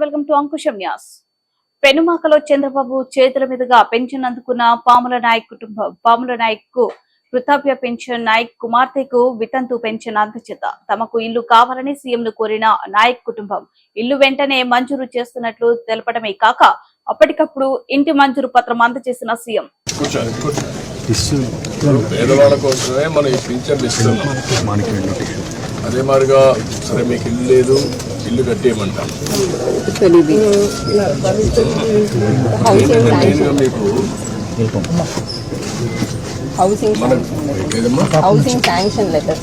Welcome to Ankusam Nyas. పెనుమాకలో Chandrababu చేతుల మీదుగా pension అందుకున్న పాముల నాయక్ కుటుంబం పాముల నాయక్కు వృద్ధాప్య పెన్షన్ నాయక్ కుమార్తెకు వితంతు పెన్షన్ అందచేత. తమకు ఇల్లు కావాలని సీఎం ను కోరిన నాయక్ కుటుంబం ఇల్లు వెంటనే మంజూరు చేస్తున్నట్లు తెలపడమే కాక అప్పటికప్పుడు ఇంటి మంజూరు పత్రం అందజేసిన సీఎం. కూర్చోండి కూర్చోండి. పేదవాళ్ళ కోసమే మనం ఈ పింఛన్ ఇస్తున్నాం. అదే మాదిరిగా సరే మీకు ఇల్లు లేదు ఇల్లు కట్టేయమంటాం. ఏంటంటే నేనుగా మీకు హౌసింగ్ హౌసింగ్ శాంక్షన్ లెటర్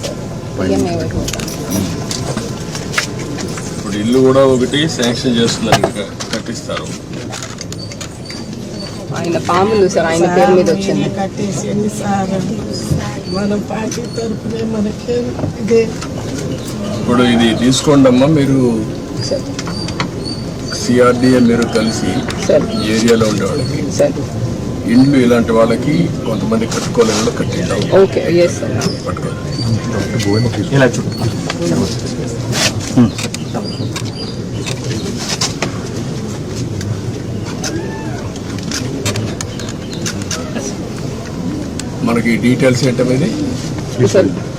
ఇప్పుడు ఇల్లు కూడా ఒకటి శాంక్షన్ చేస్తున్నారు ఇంకా కట్టిస్తారు. ఆయన పాములు సార్ ఆయన పేరు మీద వచ్చింది. కట్టేసింది సార్ మన పార్టీ తరఫునే మనకి ఇదే. ఇప్పుడు ఇది తీసుకోండి అమ్మా మీరు సిఆర్డిఏ మీరు కలిసి సార్. ఈ ఏరియాలో ఉండే వాళ్ళకి సార్. ఇండ్లు ఇలాంటి వాళ్ళకి కొంతమంది కట్టుకోలేని కట్టిద్దాం ఓకే ఎస్ సార్ పట్టుకోండి. మనకి డీటెయిల్స్ ఏంటనేది sir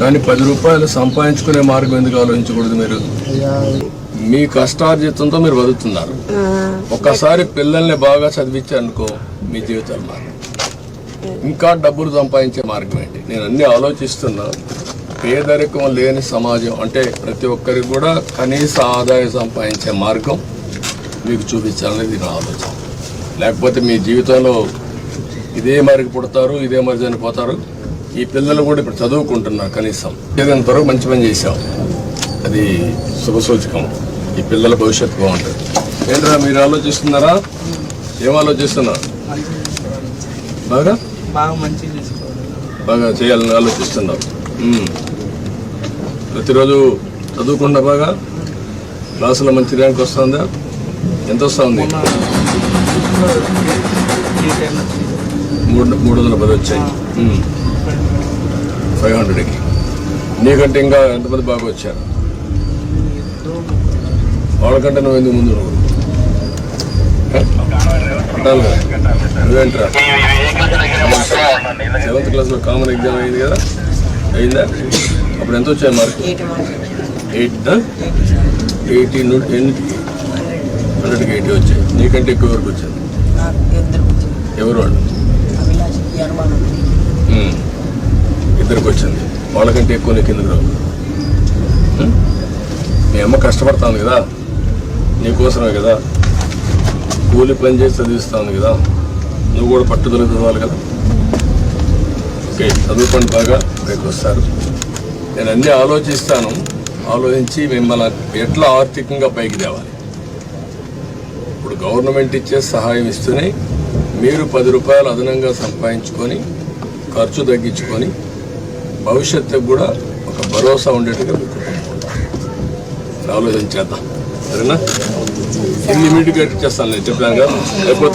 కానీ పది రూపాయలు సంపాదించుకునే మార్గం ఎందుకు ఆలోచించకూడదు మీరు? మీ కష్టార్జితంతో మీరు బతుకుతున్నారు. ఒక్కసారి పిల్లల్ని బాగా చదివించారనుకో మీ జీవితాలు మార్గం ఇంకా డబ్బులు సంపాదించే మార్గం ఏంటి? నేను అన్ని ఆలోచిస్తున్నా. పేదరికం లేని సమాజం అంటే ప్రతి ఒక్కరికి కూడా కనీస ఆదాయం సంపాదించే మార్గం మీకు చూపించాలనేది నా ఆలోచన. లేకపోతే మీ జీవితంలో ఇదే మరికి పుడతారు ఇదే మరి చనిపోతారు ఈ పిల్లలు కూడా ఇప్పుడు చదువుకుంటున్నారు కనీసం. ఏదైనా వరకు మంచి పని చేశాం అది శుభసూచకం. ఈ పిల్లల భవిష్యత్తు బాగుంటుంది. ఏంట్రా మీరు ఆలోచిస్తున్నారా? ఏం ఆలోచిస్తున్నారు? బాగా? బాగా చేయాలని ఆలోచిస్తున్నావు మ్మ్. ప్రతిరోజు చదువుకుండా బాగా? క్లాసులో మంచి ర్యాంక్ వస్తుందా? ఎంత వస్తుంది? మూడు మూడు వందల పది వచ్చాయి. ఫైవ్ హండ్రెడ్కి నీకంటే ఇంకా ఎంతమంది బాగా వచ్చారు? వాళ్ళకంటే నువ్వు ఎందుకు ముందు. నువ్వేంట్రా? సెవెంత్ క్లాస్లో కామన్ ఎగ్జామ్ అయింది కదా? అయిందా? అప్పుడు ఎంత వచ్చాయి మార్క్ ఎయిట్ ఎయిటీ ఎన్ని? హండ్రెడ్కి ఎయిటీ వచ్చాయి. నీకంటే ఎక్కువ వరకు వచ్చాయి. ఎవరు వాళ్ళు? ఇద్దరికి వచ్చింది వాళ్ళకంటే ఎక్కువ నీకు ఎందుకు రావు? మీ అమ్మ కష్టపడతాను కదా. నీకోసమే కదా. కూలి పని చేసి చదివిస్తాను కదా. నువ్వు కూడా పట్టుదల చదవాలి కదా. ఓకే చదువుకోండి బాగా. రేపు వస్తారు. నేను అన్నీ ఆలోచిస్తాను. ఆలోచించి మిమ్మల్ని ఎట్లా ఆర్థికంగా పైకి తేవాలి? ఇప్పుడు గవర్నమెంట్ ఇచ్చే సహాయం ఇస్తూనే మీరు పది రూపాయలు అదనంగా సంపాదించుకొని ఖర్చు తగ్గించుకొని భవిష్యత్తుకు కూడా ఒక భరోసా ఉండేట్టుగా మీకు కుటుంబం. ఉండాలి. ఆలోచన చేద్దాం? సరేనా? ఇమ్మీడియట్గా చేస్తాను నేను చెప్పాను కదా లేకపోతే నేను